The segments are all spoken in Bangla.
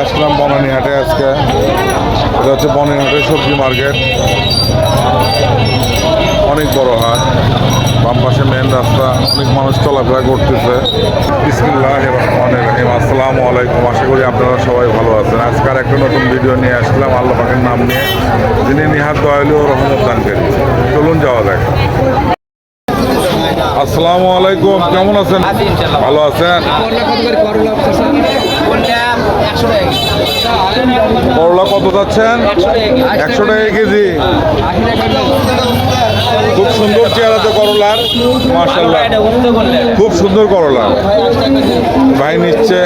আসলাম বনানীহাটে আজকে। এটা হচ্ছে বনানীহাটের সবজি মার্কেট। অনেক বড় হাট। বাম পাশে মেন রাস্তা। অনেক মানুষ চলাফেরা করতেছে। বিসমিল্লাহ রহমান রহিম। আসসালামু আলাইকুম। আশা করি আপনারা সবাই ভালো আছেন। আজকাল একটা নতুন ভিডিও নিয়ে আসলাম আল্লাহ পাকের নাম নিয়ে যিনি নিহাত দয়ালু ও রহমত দানকারী। চলুন যাওয়া যাক। আসসালামু আলাইকুম। কেমন আছেন? ভালো আছেন করলা কত করে করলা কোনটা একশো টাকা কেজি করলা কত যাচ্ছেন? একশো টাকা কেজি। খুব সুন্দর চেহারা তো করলার মার্শাল্লাহ খুব সুন্দর করলা। ভাই নিচ্ছে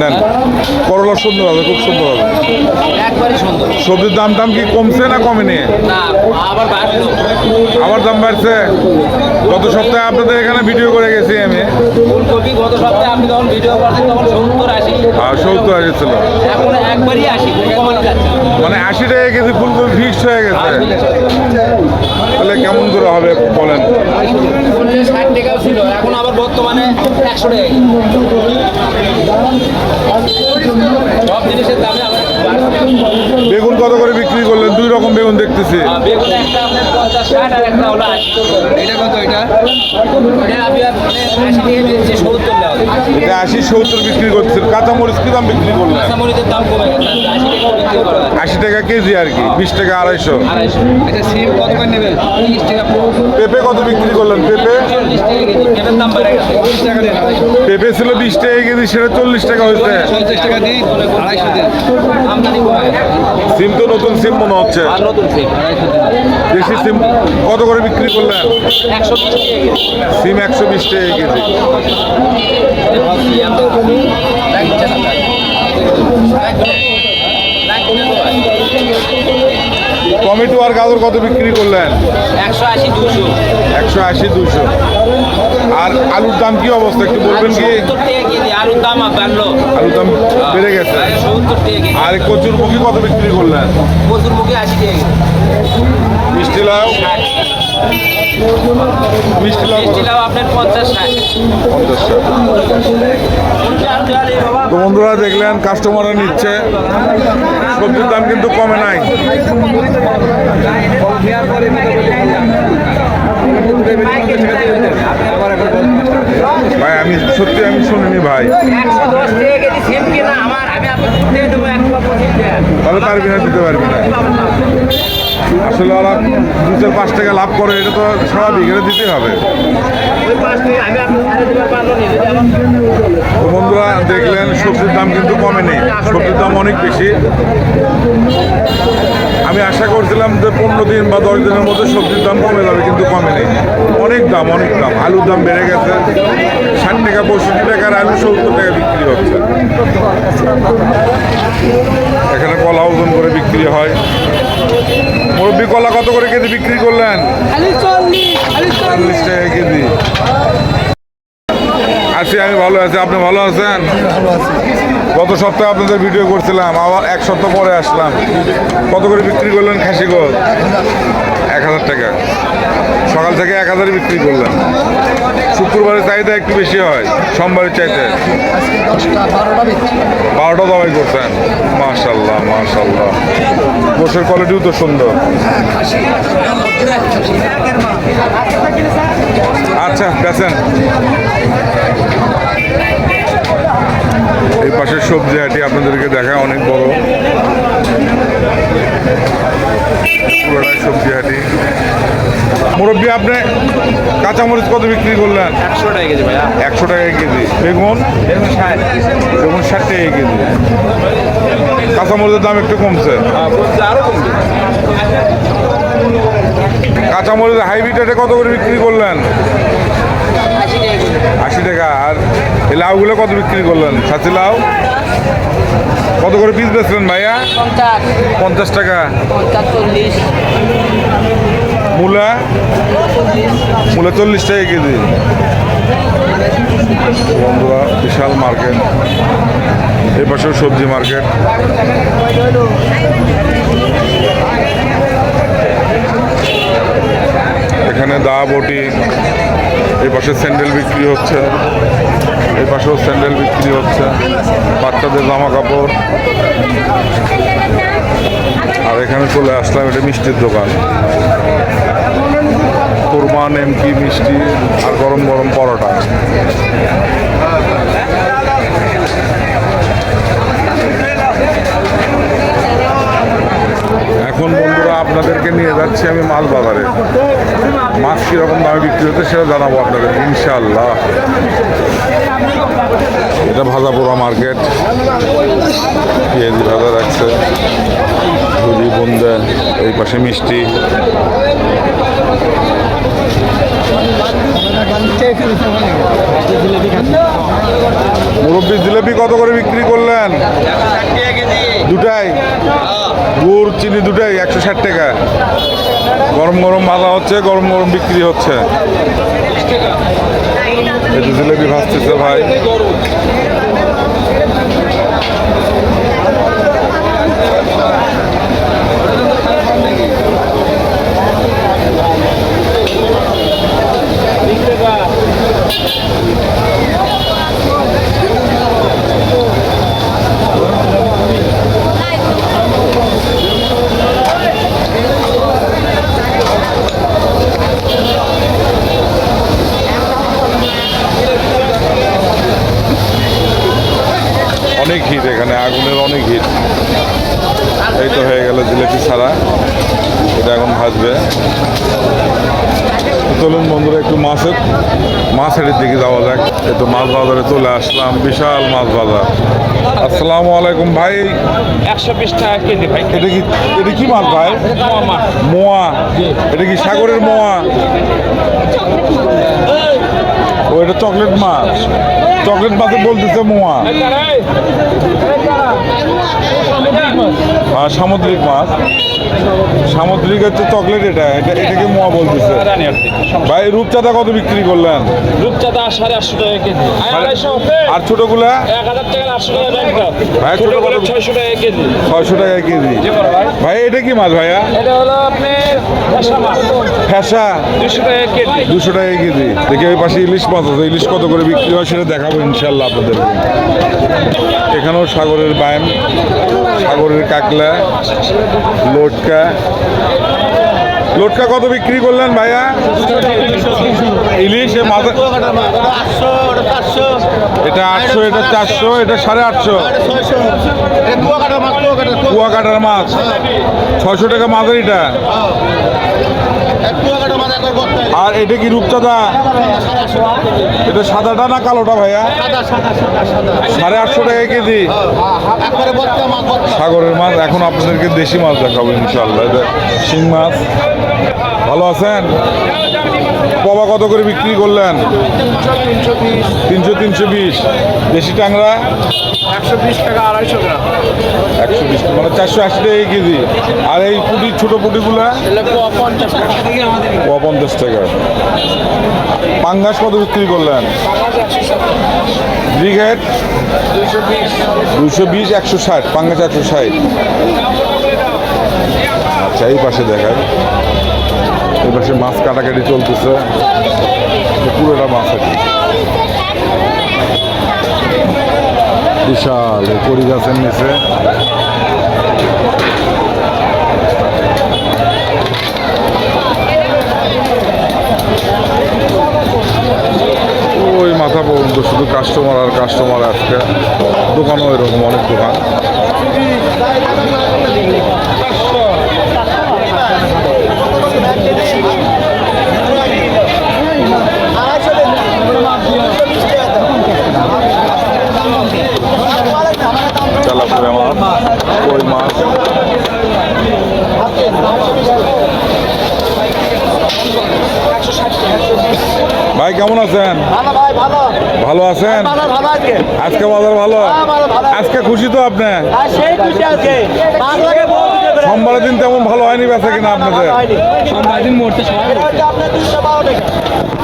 নেন। করলা সুন্দর হবে খুব সুন্দর হবে। সবজির দাম টাম কি কমছে না কমেনি? আবার দাম বাড়ছে। গত সপ্তাহে আপনাদের এখানে ভিডিও করে গেছি আমি। ফুলকপি গত সপ্তাহে আপনি যখন ভিডিও করছেন তখন সত্তর আশি। সত্তর না। মানে আশি টাকা কেজি ফুলকপি ফিক্সড হয়ে গেছে। তাহলে কেমন করে হবে বলেন? ফুলকপি ষাট টাকাও ছিল এখন আবার বর্তমানে একশো টাকা সব জিনিসের দামে বেগুন কত করে বিক্রি রকম বেগুন দেখতেছি। বেগুন একটা আপনার পঞ্চাশ ষাট আর একটা হলো আশি। এটা কত এটা? এটা আমি আশি টাকা দিচ্ছি সত্তর এটা আশি সত্তর বিক্রি করছেন কাঁচামরিচ কি দাম বিক্রি করলেন? কাঁচামরিচের দাম কমে গেছে আশি টাকা কেজি আর কি বিশ টাকা আড়াইশো। আড়াইশো। সিম কত করে নেবেন? তিরিশ টাকা পেঁপে কত বিক্রি করলেন? পেঁপে? পেঁপে ছিল বিশ টাকা কেজি সেটা চল্লিশ টাকা হয়েছে। টাকা দিই আড়াইশো দিন সিম তো নতুন সিম মনে হচ্ছে। নতুন সিম দেশি সিম কত করে বিক্রি করলেন? একশো সিম একশো বিশ টাকা কেজি। টমেটো আর গাজর কত বিক্রি করলেন? একশো আশি দুশো। একশো আশি দুশো। আর আলুর দাম কি অবস্থা? একটু বলবেন কি? আলুর দাম বাড়লো। আলুর দাম বেড়ে গেছে। সত্তর টাকা আর কচুর মুখী কত বিক্রি করলেন? প্রচুর মুখে আশি টাকা মিষ্টি লাউ? মিষ্টি লাউ মিষ্টি লাউ আপনার পঞ্চাশ ষাট। পঞ্চাশ তো বন্ধুরা দেখলেন কাস্টমাররা নিচ্ছে। সবজির দাম কিন্তু কমে নাই। ভাই আমি সত্যি আমি শুনিনি ভাই। তাহলে পারবি না দিতে পারবি না। আসলে ওরা দু পাঁচ টাকা লাভ করে, এটা তো স্বাভাবিক, এটা দিতেই হবে। বন্ধুরা, দেখলেন সবজির দাম কিন্তু কমেনি, সবজির দাম অনেক বেশি। আমি আশা করছিলাম যে পনেরো দিন বা দশ দিনের মধ্যে সবজির দাম কমে যাবে, কিন্তু কমেনি। অনেক দাম অনেক দাম, আলুর দাম বেড়ে গেছে। ষাট টাকা, পঁয়ষট্টি টাকার আলু সত্তর টাকা বিক্রি হচ্ছে। এখানে কলা ওজন করে বিক্রি হয়। মুরব্বী কলা কত করে কেজি বিক্রি করলেন? চল্লিশ টাকা কেজি। আছি আমি ভালো আছি। আপনি ভালো আছেন? গত সপ্তাহে আপনাদের ভিডিও করছিলাম আবার এক সপ্তাহ পরে আসলাম। কত করে বিক্রি করলেন খাসি গোল এক হাজার টাকা। সকাল থেকে এক হাজারই বিক্রি করলেন শুক্রবারের চাহিদা একটু বেশি হয়, সোমবারের চাইতে বারোটা দাবাই করছেন? মাশাল্লাহ মাশাল্লাহ গোসের কোয়ালিটিও তো সুন্দর। আচ্ছা বেছেন এই পাশের সবজি হাটি আপনাদেরকে দেখা অনেক বড় পুরোটাই সবজি হাটি মুরব্বী আপনি কাঁচামরিচ কত বিক্রি করলেন? একশো টাকা কেজি ভাইয়া। একশো টাকা কেজি। বেগুন? দেখুন ষাট। বেগুন ষাট টাকা কেজি। কাঁচামরিচের দাম একটু কমছে। আরও কমবে কাঁচামরিচ হাইব্রিড রেটে কত করে বিক্রি করলেন? আশি টাকা। আর এই লাউগুলো কত বিক্রি করলেন? সাথী লাউ? কত করে পিস বেচলেন ভাইয়া? পঞ্চাশ। পঞ্চাশ টাকা। পঞ্চাশ চল্লিশ। মূলা মূলা চল্লিশ টাকা কেজি। বন্ধুরা, বিশাল মার্কেট। পাশেও সবজি মার্কেট। এখানে দা বটি, এই পাশে স্যান্ডেল বিক্রি হচ্ছে। এই পাশেও স্যান্ডেল বিক্রি হচ্ছে, বাচ্চাদের জামা কাপড় আর এখানে চলে আসলাম, এটা মিষ্টির দোকান। কোরমা নেমকি মিষ্টি, আর গরম গরম পরোটা এখন বন্ধুরা আপনাদেরকে নিয়ে যাচ্ছি আমি মাছ বাজারে মাছ কীরকম দামে বিক্রি হচ্ছে সেটা জানাব আপনাদের ইনশাল্লাহ এটা ভাজাপোড়া মার্কেট। পেঁয়াজি ভাজা রাখছে ঝুলি বন্ধে এই পাশে মিষ্টি। মুরব্বী জিলেপি কত করে বিক্রি করলেন? দুটাই? গুড়, চিনি দুটাই, একশো ষাট টাকা। গরম গরম ভাজা হচ্ছে, গরম গরম বিক্রি হচ্ছে। জিলেপি ভাজতেছে ভাই। মাছের দিকে যাওয়া যাক। একটু তো মাছ বাজারে চলে আসলাম বিশাল মাছ বাজার। আসসালামু আলাইকুম ভাই। একশো বিশ টাকা কেজি ভাই। এটা কি এটা কি মাছ ভাই? মোয়া এটা কি সাগরের মোয়া? ও এটা চকলেট মাছ। চকলেট মাছে বলতেছে মোয়া। আর সামুদ্রিক মাছ। সামুদ্রিক হচ্ছে চকলেট এটা এটা এটাকে মোয়া বলতেছে। ভাই রূপচাঁদা কত বিক্রি করলেন? রূপচাঁদা সাড়ে আটশো টাকা কেজি। আর ছোটগুলা? এক হাজার টাকা আটশো টাকা ভাই, ছোট কত? ছয়শো টাকা কেজি। ছয়শো টাকা কেজি। ভাই। এটা কি মাছ ভাইয়া? এটা হলো আপনি ফ্যাসা দুশো টাকা কেজি। দুশো টাকা কেজি। দেখি ওই পাশে ইলিশ মাছ আছে। ইলিশ কত করে বিক্রি হয় সেটা দেখাবো ইনশাল্লাহ আপনাদেরকে এখানেও সাগরের বাইম, সাগরের কাকলা, লোটকা। লোটকা কত বিক্রি করলেন ভাইয়া? ইলিশ এটা আটশো, এটা চারশো, এটা সাড়ে আটশো। কুয়াকাটার মাছ। ছয়শো টাকা মাছের এটা আর এটা কি রূপচাঁদা? এটা সাদাটা না কালোটা ভাইয়া? সাড়ে আটশো টাকা কেজি। সাগরের মাছ এখন আপনাদেরকে দেশি মাছ দেখাবো ইনশাল্লাহ এটা শিং মাছ। ভালো আছেন? পবা কত করে বিক্রি করলেন? তিনশো তিনশো বিশ। দেশি টাংরা একশো বিশ টাকা, আড়াইশো একশো বিশ মানে চারশো আশি টাকা কেজি। আর এই পুটি, ছোটো পুটিগুলা? পঞ্চাশ টাকা। পাঙ্গাস কত বিক্রি করলেন? ব্রিগেড? দুশো বিশ, একশো ষাট, পাঙ্গাস একশো ষাট। আচ্ছা এই পাশে দেখায় এই পাশে মাছ কাটাকাটি চলতেছে। পুরোটা মাছ আছে বিশাল কড়ি গাছের নিচে। ওই মাথা পর্যন্ত শুধু কাস্টমার আর কাস্টমার আজকে। দোকানও এরকম অনেক দোকান তেলাপুয়া মাছ কই মাছ ভাই কেমন আছেন? ভালো ভাই ভালো। ভালো আছেন? ভালো ভালো আজকে। আজকে বাজার ভালো? হ্যাঁ। আজকে খুশি তো আপনি? পেরে সোমবারের দিন তেমন ভালো হয়নি বেচা কিনা আপনাদের?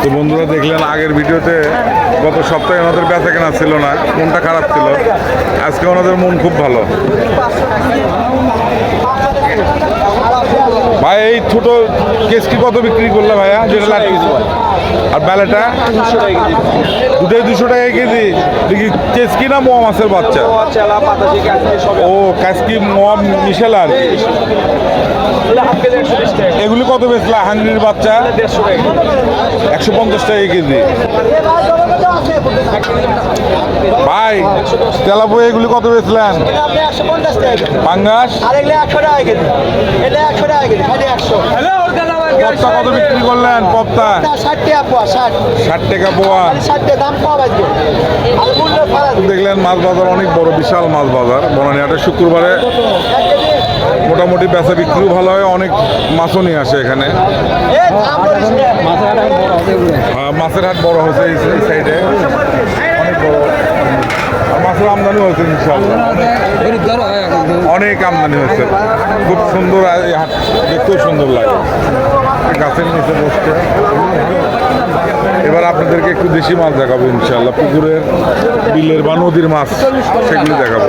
তো বন্ধুরা দেখলেন আগের ভিডিওতে গত সপ্তাহে ওনাদের বেচা কেনা ছিল না মনটা খারাপ ছিল। আজকে ওনাদের মন খুব ভালো। ভাই এই ছোট কেসকি কত বিক্রি করলে ভাইয়া? যেটা লাট আর বেলাটা দুটোই দুশো টাকা কেজি। দেখি কেসকি না মোয়া মাছের বাচ্চা? ও কাসকি মোয়া মিশেল আর? এগুলি কত বেচলা হাঙ্গির বাচ্চা? একশো পঞ্চাশ টাকা কেজি। ভাই তেলাপো এগুলি কত বেচলেন? পাঙ্গাস? আর এগুলো একশো টাকা কেজি। এটা একশো টাকা কেজি। পপ্তা কত বিক্রি করলেন পপ্তা? ষাট টাকা পোয়া ষাট। ষাট টাকা পোয়া। ষাট টাকা দাম কম আজকে আর মূল্য ফারাক দেখলেন মাছ বাজার অনেক বড় বিশাল মাছ বাজার। বনানীহাটের শুক্রবারে মোটামুটি বেচা বিক্রিও ভালো হয় অনেক মাছও নিয়ে আসে এখানে। আহ, মাছের হাট বড় হয়েছে এই সাইডে অনেক মাছের আমদানি হয়েছে ইনশাল্লাহ অনেক আমদানি হয়েছে। খুব সুন্দর এই হাট দেখতেও সুন্দর লাগে। গাছের নিচে বসতে। এবার আপনাদেরকে একটু দেশি মাছ দেখাবো ইনশাল্লাহ পুকুরের বিলের বা নদীর মাছ, সেগুলি দেখাবো।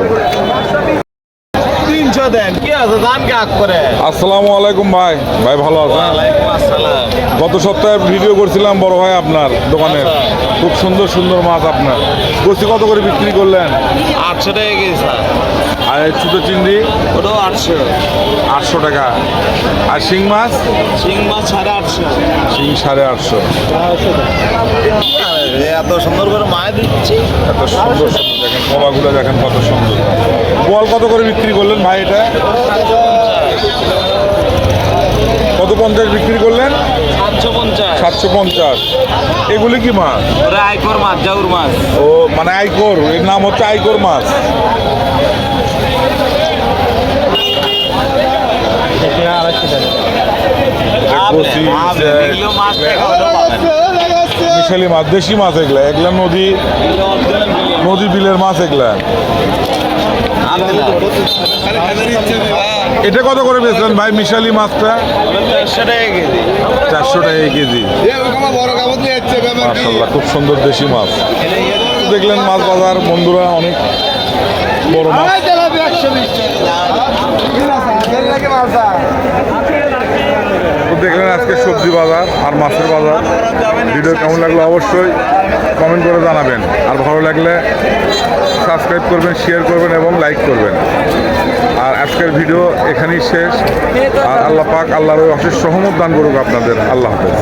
দেন। কি আছে? দাম কাক করে। আসসালামু আলাইকুম ভাই। ভাই ভালো আছেন? গত সপ্তাহে ভিডিও করছিলাম বড় ভাই আপনার দোকানের। খুব সুন্দর সুন্দর মাছ আপনার। গোস্তি কত করে বিক্রি করলেন? আটশো টাকা কেজি স্যার। আর ছোটো চিংড়ি? ওটাও আটশো। আটশো টাকা। আর শিং মাছ? শিং মাছ সাড়ে আটশো। শিং সাড়ে আটশো। এত সুন্দর করে মায়া দিচ্ছি। এত সুন্দর সুন্দর দেখেন কলাগুলো দেখেন কত সুন্দর। বল কত করে বিক্রি করলেন ভাই এটা? কত পঞ্চাশ বিক্রি করলেন? সাতশো পঞ্চাশ। সাতশো পঞ্চাশ। এগুলি কি মাছ? আইকর মাছ জাউর মাছ। ও মানে আইকোর এর নাম হচ্ছে আইকোর মাছ কচি, এগুলো মাছ দেখা হলেও পাবেন মিশালি মাছ দেশি মাছ এগুলা এগুলা নদী নদী বিলের মাছ এগুলা। এটা কত করে বেচলেন ভাই মিশালি মাছটা? দেড়শো টাকা কেজি। চারশো টাকা কেজি। মাশাল্লাহ খুব সুন্দর দেশি মাছ। দেখলেন মাছ বাজার বন্ধুরা অনেক বড় মাছ। দেখলেন আজকে সবজি বাজার আর মাছের বাজার। ভিডিও কেমন লাগল অবশ্যই কমেন্ট করে জানাবেন। আর ভালো লাগলে সাবস্ক্রাইব করবেন শেয়ার করবেন এবং লাইক করবেন। আর আজকের ভিডিও এখানেই শেষ। আর আল্লাহ পাক আল্লাহর অশেষ সহমত দান করুক আপনাদের। আল্লাহ হাফেজ।